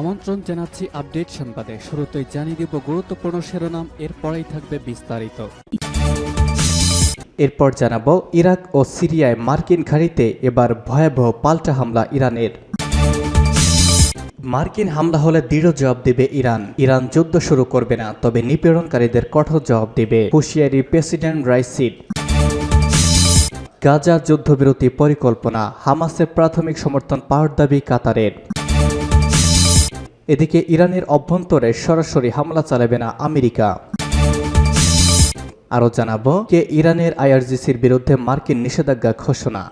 আমন্ত্রণ জানাচ্ছি আপডেট সংবাদে। শুরুতেই জানিয়ে দিব গুরুত্বপূর্ণ শিরোনাম, এরপরেই থাকবে বিস্তারিত। এরপর জানাব, ইরাক ও সিরিয়ায় মার্কিন ঘাঁটিতে এবার ভয়াবহ পাল্টা হামলা ইরানের। মার্কিন হামলা হলে দৃঢ় জবাব দেবে ইরান। ইরান যুদ্ধ শুরু করবে না, তবে নিপীড়নকারীদের কঠোর জবাব দেবে হুশিয়ারি প্রেসিডেন্ট রাইসিড গাজা যুদ্ধবিরতি পরিকল্পনা, হামাসের প্রাথমিক সমর্থন পাওয়ার দাবি কাতারের। এদিকে ইরানের অভ্যন্তরে সরাসরি হামলা চালাবে না আমেরিকা। আরও জানাব কে ইরানের আইআরজিসির বিরুদ্ধে মার্কিন নিষেধাজ্ঞা ঘোষণা।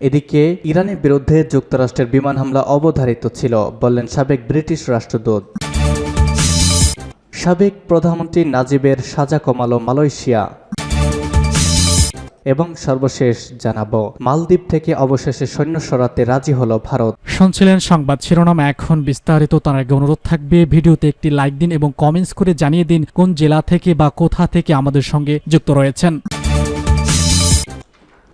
এদিকে ইরানের বিরুদ্ধে যুক্তরাষ্ট্রের বিমান হামলা অবধারিত ছিল, বললেন সাবেক ব্রিটিশ রাষ্ট্রদূত। সাবেক প্রধানমন্ত্রী নাজিবের সাজা কমালো মালয়েশিয়া। এবং সর্বশেষ জানাব। মালদ্বীপ থেকে অবশেষে সৈন্য সরাতে রাজি হলো ভারত। শুনছিলেন সংবাদ শিরোনাম, এখন বিস্তারিত, তার আগে অনুরোধ থাকবে, ভিডিওতে একটি লাইক দিন এবং কমেন্টস করে জানিয়ে দিন কোন জেলা থেকে বা কোথা থেকে আমাদের সঙ্গে যুক্ত রয়েছেন।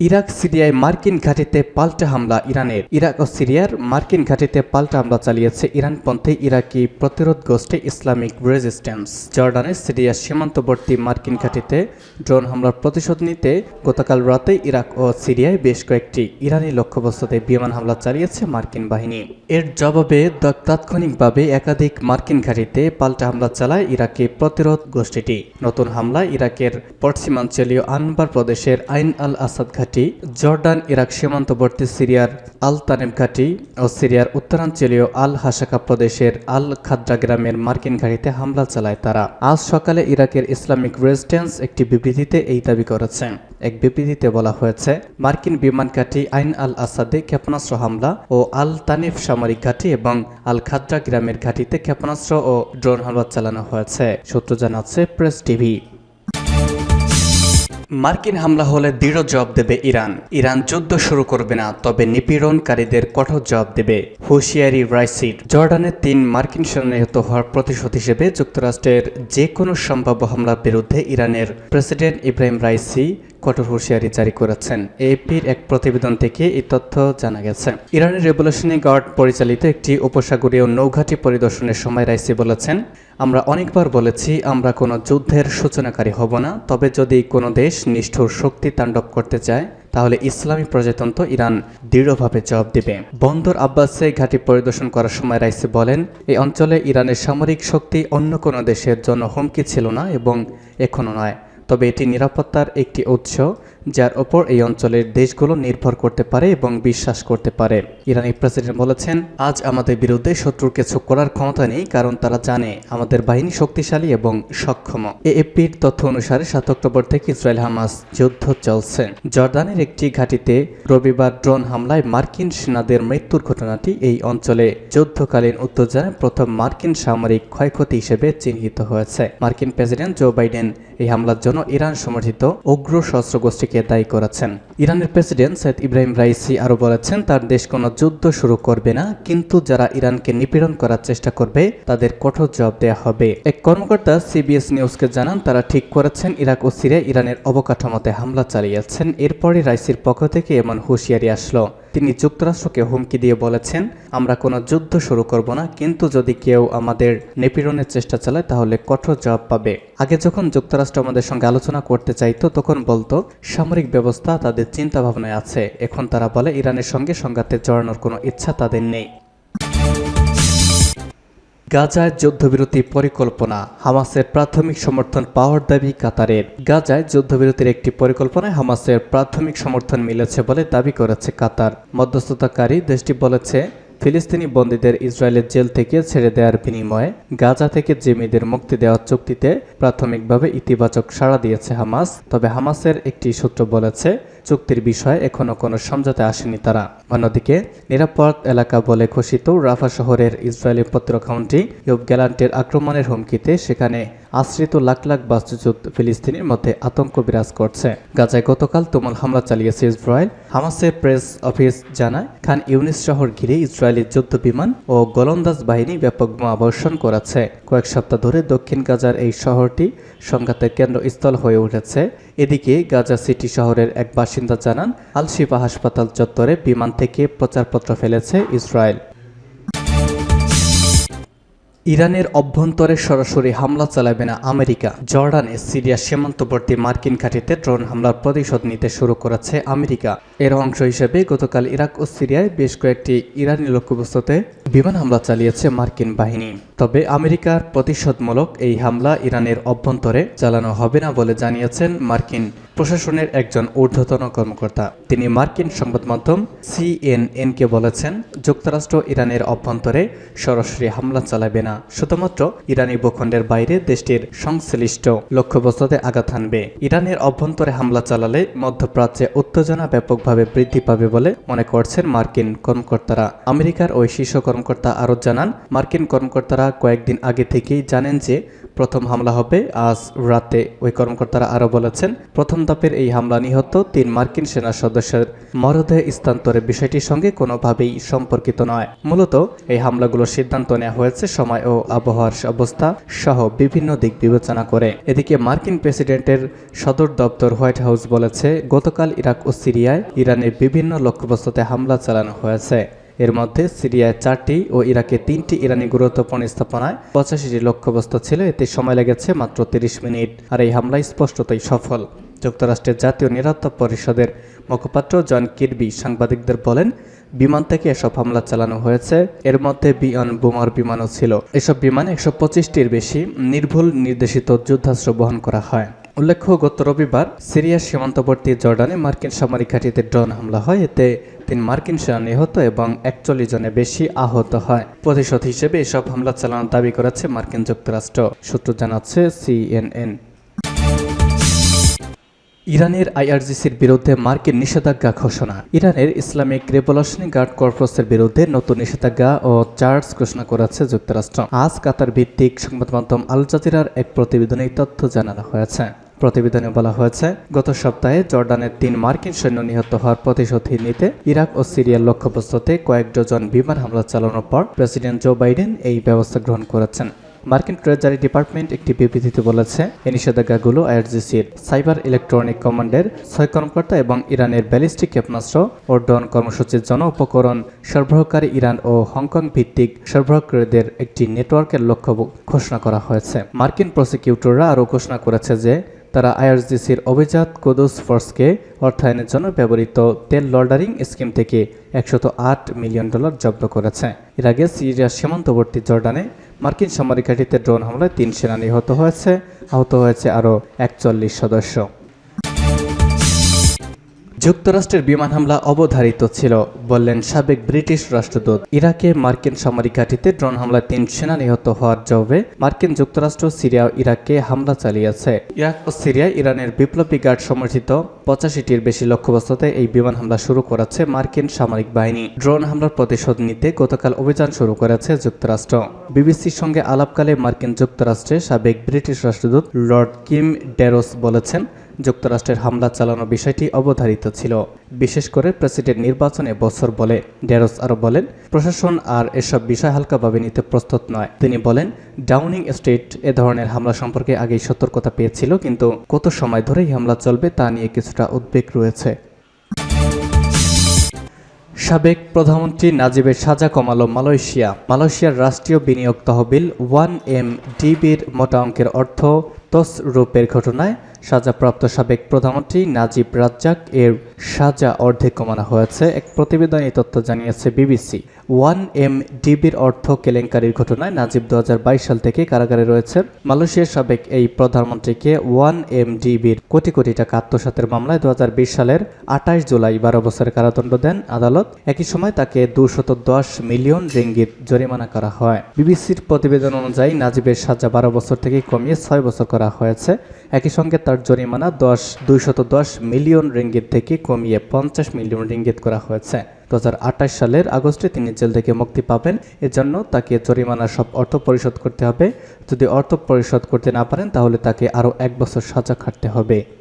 ইরাক সিরিয়ায় মার্কিন ঘাঁটিতে পাল্টা হামলা ইরানের। ইরাক ও সিরিয়ার মার্কিন ঘাঁটিতে পাল্টা হামলা চালিয়েছে ইরানপন্থী ইরাকি প্রতিরোধ গোষ্ঠী ইসলামিক রেজিস্ট্যান্স। জর্ডানের সিরিয়ার সীমান্তবর্তী মার্কিন ঘাঁটিতে ড্রোন হামলার প্রতিশোধ নিতে গতকাল রাতে ইরাক ও সিরিয়ায় বেশ কয়েকটি ইরানি লক্ষ্যবস্তুতে বিমান হামলা চালিয়েছে মার্কিন বাহিনী। এর জবাবে তাৎক্ষণিকভাবে একাধিক মার্কিন ঘাঁটিতে পাল্টা হামলা চালায় ইরাকি প্রতিরোধ গোষ্ঠীটি। নতুন হামলা ইরাকের পশ্চিমাঞ্চলীয় আনবার প্রদেশের আইন আল আসাদ ঘাঁটি জর্ডান, ইরাক সীমান্তবর্তী সিরিয়ার আল তানেব ঘাঁটি ও সিরিয়ার উত্তরাঞ্চলীয় আল হাসাকা প্রদেশের আল খাদ্রা গ্রামের মার্কিন ঘাঁটিতে হামলা চালায় তারা। আজ সকালে ইরাকের ইসলামিক রেজিস্ট্যান্স একটি বিবৃতিতে এই দাবি করেছে। এক বিবৃতিতে বলা হয়েছে, মার্কিন বিমান ঘাঁটি আইন আল আসাদে ক্ষেপণাস্ত্র হামলা ও আল তানিফ সামরিক ঘাঁটি এবং আল খাদ্রা গ্রামের ঘাঁটিতে ক্ষেপণাস্ত্র ও ড্রোন হামলা চালানো হয়েছে, সূত্র জানাচ্ছে প্রেস টিভি। মার্কিন হামলা হলে দৃঢ় জবাব দেবে ইরান। ইরান যুদ্ধ শুরু করবে না, তবে নিপীড়নকারীদের কঠোর জবাব দেবে হুঁশিয়ারি রাইসিড জর্ডানের তিন মার্কিন সেনা নিহত হওয়ার প্রতিশোধ হিসেবে যুক্তরাষ্ট্রের যে কোনো সম্ভাব্য হামলার বিরুদ্ধে ইরানের প্রেসিডেন্ট ইব্রাহিম রাইসি কঠোর হুঁশিয়ারি জারি করেছেন। এপির এক প্রতিবেদন থেকে এই তথ্য জানা গেছে। ইরানের রেভলিউশনারি গার্ড পরিচালিত একটি উপসাগরীয় নৌঘাটি পরিদর্শনের সময় রাইসি বলেছেন, আমরা অনেকবার বলেছি আমরা কোনো যুদ্ধের সূচনাকারী হব না, তবে যদি কোনো দেশ নিষ্ঠুর শক্তি তাণ্ডব করতে চায়, তাহলে ইসলামী প্রজাতন্ত্র ইরান দৃঢ়ভাবে জবাব দেবে। বন্দর আব্বাসে ঘাঁটি পরিদর্শন করার সময় রাইসি বলেন এই অঞ্চলে ইরানের সামরিক শক্তি অন্য কোনো দেশের জন্য হুমকি ছিল না এবং এখনও নয়। তবে এটি নিরাপত্তার একটি উৎস। যার ওপর এই অঞ্চলের দেশগুলো নির্ভর করতে পারে এবং বিশ্বাস করতে পারে। ইরানি প্রেসিডেন্ট বলেছেন, আজ আমাদের বিরুদ্ধে শত্রুর কিছু করার ক্ষমতা নেই, কারণ তারা জানে আমাদের বাহিনী শক্তিশালী এবং সক্ষম। এএপির তথ্য অনুসারে, সাত অক্টোবর থেকে ইসরায়েল হামাস যুদ্ধ চলছে। জর্দানের একটি ঘাঁটিতে রবিবার ড্রোন হামলায় মার্কিন সেনাদের মৃত্যুর ঘটনাটি এই অঞ্চলে যুদ্ধকালীন উত্তেজনায় প্রথম মার্কিন সামরিক ক্ষয়ক্ষতি হিসেবে চিহ্নিত হয়েছে। মার্কিন প্রেসিডেন্ট জো বাইডেন এই হামলার জন্য ইরান সমর্থিত উগ্র সশস্ত্র গোষ্ঠীকে দায়ী করেছেন। ইরানের প্রেসিডেন্ট সৈয়দ ইব্রাহিম রাইসি আরও বলেছেন, তার দেশ কোনো যুদ্ধ শুরু করবে না, কিন্তু যারা ইরানকে নিপীড়ন করার চেষ্টা করবে, তাদের কঠোর জবাব দেওয়া হবে। এক কর্মকর্তা সিবিএস নিউজকে জানান, তারা ঠিক করেছেন, ইরাক ও সিরিয়া ইরানের অবকাঠামোতে হামলা চালিয়েছেন। এরপরই রাইসির পক্ষ থেকে এমন হুঁশিয়ারি আসলো। তিনি যুক্তরাষ্ট্রকে হুমকি দিয়ে বলেছেন, আমরা কোনো যুদ্ধ শুরু করব না, কিন্তু যদি কেউ আমাদের নিপীড়নের চেষ্টা চালায়, তাহলে কঠোর জবাব পাবে। আগে যখন যুক্তরাষ্ট্র আমাদের সঙ্গে আলোচনা করতে চাইতো, তখন বলতো, সামরিক ব্যবস্থা তাদের চিন্তা ভাবনায় আছে। এখন তারা বলে, ইরানের সঙ্গে সংঘাতে জড়ানোর কোনো ইচ্ছা তাদের নেই। গাজায় যুদ্ধবিরতি পরিকল্পনা, হামাসের প্রাথমিক সমর্থন পাওয়ার দাবি কাতারের। গাজায় যুদ্ধবিরতির একটি পরিকল্পনায় হামাসের প্রাথমিক সমর্থন মিলেছে বলে দাবি করেছে কাতার। মধ্যস্থতাকারী দেশটি বলেছে, ফিলিস্তিনি বন্দীদের ইসরায়েলের জেল থেকে ছেড়ে দেওয়ার বিনিময়ে গাজা থেকে জিম্মিদের মুক্তি দেওয়ার চুক্তিতে প্রাথমিকভাবে ইতিবাচক সাড়া দিয়েছে হামাস। তবে হামাসের একটি সূত্র বলেছে চুক্তির বিষয়ে এখনও কোনো সমঝোতে আসেনি তারা। অন্যদিকে, নিরাপদ এলাকা বলে ঘোষিত রাফা শহরের ইসরায়েলি প্রতিরক্ষামন্ত্রী ইউব গ্যালান্টের আক্রমণের হুমকিতে সেখানে আশ্রিত লাখ লাখ বাস্তুচ্যুত ফিলিস্তিনির মধ্যে আতঙ্ক বিরাজ করছে। গাজায় গতকাল তুমুল হামলা চালিয়েছে ইসরায়েল। হামাসের প্রেস অফিস জানায়, খান ইউনিস শহর ঘিরে ইসরায়েলি যুদ্ধ বিমান ও গোলন্দাজ বাহিনী ব্যাপক বোমা বর্ষণ করেছে কয়েক সপ্তাহ ধরে দক্ষিণ গাজার এই শহরটি সংঘাতের কেন্দ্রস্থল হয়ে উঠেছে। এদিকে গাজা সিটি শহরের এক বাসিন্দা জানান আল শিফা হাসপাতাল চত্বরে বিমান থেকে প্রচারপত্র ফেলেছে ইসরায়েল। ইরানের অভ্যন্তরে সরাসরি হামলা চালাবে না আমেরিকা। জর্ডানে সিরিয়া সীমান্তবর্তী মার্কিন ঘাঁটিতে ড্রোন হামলার প্রতিশোধ নিতে শুরু করেছে আমেরিকা। এর অংশ হিসেবে গতকাল ইরাক ও সিরিয়ায় বেশ কয়েকটি ইরানি লক্ষ্যবস্তুতে বিমান হামলা চালিয়েছে মার্কিন বাহিনী। তবে আমেরিকার প্রতিশোধমূলক এই হামলা ইরানের অভ্যন্তরে চালানো হবে না বলে জানিয়েছেন মার্কিন প্রশাসনের একজন ঊর্ধ্বতন কর্মকর্তা। তিনি মার্কিন সংবাদ মাধ্যম সিএনএনকে বলেছেন, যুক্তরাষ্ট্র ইরানের অভ্যন্তরে সরাসরি হামলা চালাবে না, শুধুমাত্র ইরানি ভূখণ্ডের বাইরে দেশটির সংশ্লিষ্ট লক্ষ্যবস্তুতে আঘাত হানবে। ইরানের অভ্যন্তরে হামলা চালালে মধ্যপ্রাচ্যে উত্তেজনা ব্যাপকভাবে বৃদ্ধি পাবে বলে মনে করছেন মার্কিন কর্মকর্তারা। আমেরিকার ওই শীর্ষ কর্মকর্তা আরও জানান, মার্কিন কর্মকর্তারা কয়েকদিন আগে থেকেই জানেন যে প্রথম হামলা হবে। আজ রাতে ওই কর্মকর্তারা আরও বলেছেন, প্রথম ধাপের এই হামলা নিহত তিন মার্কিন সেনা সদস্যের মরদেহ স্থানান্তরের বিষয়টির সঙ্গে কোনোভাবেই সম্পর্কিত নয়। মূলত এই হামলাগুলোর সিদ্ধান্ত নেওয়া হয়েছে সময় ও আবহাওয়ার অবস্থা সহ বিভিন্ন দিক বিবেচনা করে। এদিকে মার্কিন প্রেসিডেন্টের সদর দপ্তর হোয়াইট হাউস বলেছে, গতকাল ইরাক ও সিরিয়ায় ইরানের বিভিন্ন লক্ষ্যবস্তুতে হামলা চালানো হয়েছে। এর মধ্যে সিরিয়ায় চারটি ও ইরাকে তিনটি ইরানি গুরুত্বপূর্ণ স্থাপনায় পঁচাশিটি লক্ষ্যবস্তু ছিল। এতে সময় লেগেছে মাত্র তিরিশ মিনিট আর এই হামলায় স্পষ্টতই সফল। যুক্তরাষ্ট্রের জাতীয় নিরাপত্তা পরিষদের মুখপাত্র জন কিরবি সাংবাদিকদের বলেন, বিমান থেকে এসব হামলা চালানো হয়েছে। এর মধ্যে বিমান বোমার বিমানও ছিল। এসব বিমান একশো পঁচিশটির বেশি নির্ভুল নির্দেশিত যুদ্ধাস্ত্র বহন করা হয়। উল্লেখ্য, গত রবিবার সিরিয়ার সীমান্তবর্তী জর্ডানে মার্কিন সামরিক ঘাঁটিতে ড্রোন হামলা হয়। এতে তিন মার্কিন সেনা নিহত এবং একচল্লিশ জনের বেশি আহত হয়। প্রতিশোধ হিসেবে এসব হামলা চালানোর দাবি করেছে মার্কিন যুক্তরাষ্ট্র, সূত্র জানাচ্ছে সিএনএন। ইরানের আইআরজিসির বিরুদ্ধে মার্কিন নিষেধাজ্ঞা ঘোষণা। ইরানের ইসলামিক রেভলিউশনারি গার্ড কর্পসের বিরুদ্ধে নতুন নিষেধাজ্ঞা ও চার্জ ঘোষণা করেছে যুক্তরাষ্ট্র। আজ কাতার ভিত্তিক সংবাদ মাধ্যম আল জাজিরার এক প্রতিবেদনে তথ্য জানানো হয়েছে। প্রতিবেদনে বলা হয়েছে, গত সপ্তাহে জর্ডানের তিন মার্কিন সৈন্য নিহত হওয়ার প্রতিশোধ নিতে ইরাক ও সিরিয়ার লক্ষ্যবস্তুতে কয়েক ডজন বিমান হামলা চালানোর পর প্রেসিডেন্ট জো বাইডেন এই ব্যবস্থা গ্রহণ করেছেন। মার্কিন ট্রেজারি ডিপার্টমেন্ট একটি বিবৃতিতে বলেছে এই নিষেধাজ্ঞাগুলো আইআরজিসির সাইবার ইলেকট্রনিক কমান্ডের ছয় কর্মকর্তা এবং ইরানের ব্যালিস্টিক ক্ষেপণাস্ত্র ও ড্রোন কর্মসূচির জন্য উপকরণ সরবরাহকারী ইরান ও হংকং ভিত্তিক সরবরাহকারীদের একটি নেটওয়ার্কের লক্ষ্য ঘোষণা করা হয়েছে। মার্কিন প্রসিকিউটররা আরও ঘোষণা করেছে যে তারা আইআরজিসির অভিজাত কুদুস ফোর্সকে অর্থায়নের জন্য ব্যবহৃত তেল লন্ডারিং স্কিম থেকে একশত আট মিলিয়ন ডলার জব্দ করেছে। এর আগে সিরিয়ার সীমান্তবর্তী জর্ডানে মার্কিন সামরিক ঘাঁটিতে ড্রোন হামলায় তিন সেনা নিহত হয়েছে, আহত হয়েছে আরও একচল্লিশ সদস্য। যুক্তরাষ্ট্রের বিমান হামলা অবধারিত ছিল, বললেন সাবেক ব্রিটিশ রাষ্ট্রদূত। ইরাকে মার্কিন সামরিক ঘাঁটিতে ড্রোন হামলায় তিন সেনা নিহত হওয়ার জবাবে মার্কিন যুক্তরাষ্ট্র সিরিয়া ও ইরাকে হামলা চালিয়েছে। ইরাক ও সিরিয়ায় ইরানের বিপ্লবী গার্ড সমর্থিত পঁচাশিটির বেশি লক্ষ্যবস্তুতে এই বিমান হামলা শুরু করেছে মার্কিন সামরিক বাহিনী। ড্রোন হামলার প্রতিশোধ নিতে গতকাল অভিযান শুরু করেছে যুক্তরাষ্ট্র। বিবিসির সঙ্গে আলাপকালে মার্কিন যুক্তরাষ্ট্রের সাবেক ব্রিটিশ রাষ্ট্রদূত লর্ড কিম ডেরোস বলেছেন যুক্তরাষ্ট্রের হামলা চালানোর বিষয়টি অবধারিত ছিল। বিশেষ করে প্রেসিডেন্ট নির্বাচনে বছর বলে ডেরোস আরও বলেন, প্রশাসন আর এসব বিষয় হালকাভাবে নিতে প্রস্তুত নয়। তিনি বলেন, ডাউনিং স্টেট এ ধরনের হামলা সম্পর্কে আগেই সতর্কতা পেয়েছিল, কিন্তু কত সময় ধরে এই হামলা চলবে তা নিয়ে কিছুটা উদ্বেগ রয়েছে। সাবেক প্রধানমন্ত্রী নাজিবের সাজা কমালো মালয়েশিয়া। মালয়েশিয়ার রাষ্ট্রীয় বিনিয়োগ তহবিল ওয়ান এম ডিবির মোটা অঙ্কের অর্থ তসরূপের ঘটনায় সাজাপ্রাপ্ত সাবেক প্রধানমন্ত্রী নাজিব রাজ্জাক এর সাজা অর্ধেক কমানো হয়েছে, এক প্রতিবেদন এই তথ্য জানিয়েছে বিবিসি। ওয়ান এম ডিবির অর্থ কেলেঙ্কারির ঘটনায় নাজিব দু হাজার বাইশ সাল থেকে কারাগারে রয়েছেন মালয়েশিয়ার সাবেক এই প্রধানমন্ত্রীকে ওয়ান এম ডিবির কোটি কোটি টাকা আত্মসাতের মামলায় দু হাজার বিশ সালের আঠাশ জুলাই বারো বছরের কারাদণ্ড দেন আদালত। একই সময় তাকে দুশত দশ মিলিয়ন রিঙ্গিত জরিমানা করা হয়। বিবিসির প্রতিবেদন অনুযায়ী নাজিবের সাজা বারো বছর থেকে কমিয়ে ছয় বছর করা হয়েছে। একই সঙ্গে তার জরিমানা দশ দুইশত দশ মিলিয়ন রিঙ্গিত থেকে কমিয়ে পঞ্চাশ মিলিয়ন রিঙ্গিত করা হয়েছে। দু হাজার আঠাশ সালের আগস্টে তিনি জেল থেকে মুক্তি পাবেন। এজন্য তাকে জরিমানা সব অর্থ পরিশোধ করতে হবে। যদি অর্থ পরিশোধ করতে না পারেন, তাহলে তাকে আরও এক বছর সাজা খাটতে হবে।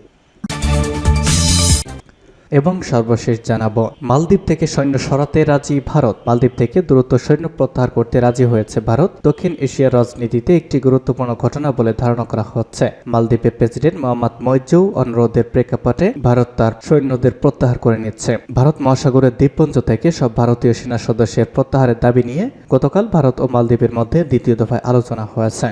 এবং সর্বশেষ জানাব, মালদ্বীপ থেকে সৈন্য সরাতে রাজি ভারত। মালদ্বীপ থেকে দ্রুত সৈন্য প্রত্যাহার করতে রাজি হয়েছে ভারত। দক্ষিণ এশিয়ার রাজনীতিতে একটি গুরুত্বপূর্ণ ঘটনা বলে ধারণা করা হচ্ছে। মালদ্বীপের প্রেসিডেন্ট মোহাম্মদ মৈজৌ অনুরোধের প্রেক্ষাপটে ভারত তার সৈন্যদের প্রত্যাহার করে নিচ্ছে। ভারত মহাসাগরের দ্বীপপুঞ্জ থেকে সব ভারতীয় সেনা সদস্যের প্রত্যাহারের দাবি নিয়ে গতকাল ভারত ও মালদ্বীপের মধ্যে দ্বিতীয় দফায় আলোচনা হয়েছে।